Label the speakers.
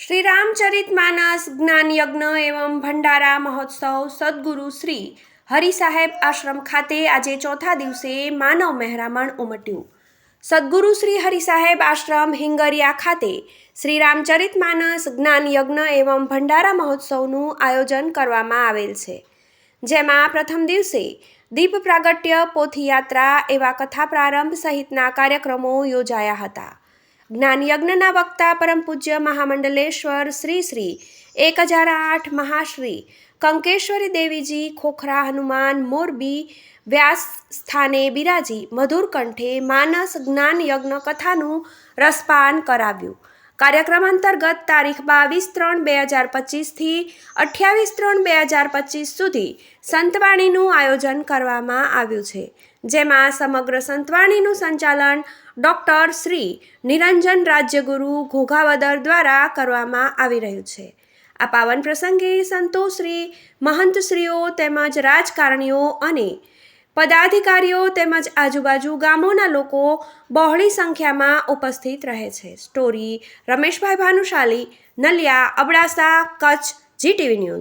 Speaker 1: શ્રી રામચરિત માનસ જ્ઞાન યજ્ઞ એવં ભંડારા મહોત્સવ સદગુરુ શ્રી હરિ સાહેબ આશ્રમ ખાતે આજે ચોથા દિવસે માનવ મહેરામણ ઉમટ્યું. સદગુરુ શ્રી હરિ સાહેબ આશ્રમ હિંગરિયા ખાતે શ્રી રામચરિત માનસ જ્ઞાન યજ્ઞ એવં ભંડારા મહોત્સવનું આયોજન કરવામાં આવેલ છે. જેમાં પ્રથમ દિવસે દીપ પ્રાગટ્ય, પોથીયાત્રા એવા કથા પ્રારંભ સહિતના કાર્યક્રમો યોજાયા હતા. જ્ઞાન યજ્ઞના વક્તા પરમ પૂજ્ય મહામંડલેશ્વર શ્રી શ્રી એક હજાર આઠ મહાશ્રી કંકેશ્વરી દેવીજી, ખોખરા હનુમાન, મોરબી વ્યાસ સ્થાને બિરાજી મધુર કંઠે માનસ જ્ઞાન યજ્ઞ કથાનું રસપાન કરાવ્યું. કાર્યક્રમ અંતર્ગત તારીખ બાવીસ ત્રણ બે હજાર પચીસથી અઠ્યાવીસ ત્રણ બે હજાર પચીસ સુધી સંતવાણીનું આયોજન કરવામાં આવ્યું છે, જેમાં સમગ્ર સંતવાણીનું સંચાલન ડૉક્ટર શ્રી નિરંજન રાજ્યગુરુ ઘોઘાવદર દ્વારા કરવામાં આવી રહ્યું છે. આ પાવન પ્રસંગે સંતોશ્રી મહંતશ્રીઓ તેમજ રાજકારણીઓ અને પદાધિકારીઓ તેમજ આજુબાજુ ગામોના લોકો બહોળી સંખ્યામાં ઉપસ્થિત રહે છે. Story Rameshbhai Bhanushali, Naliya Abdasa, Kutch GTV news.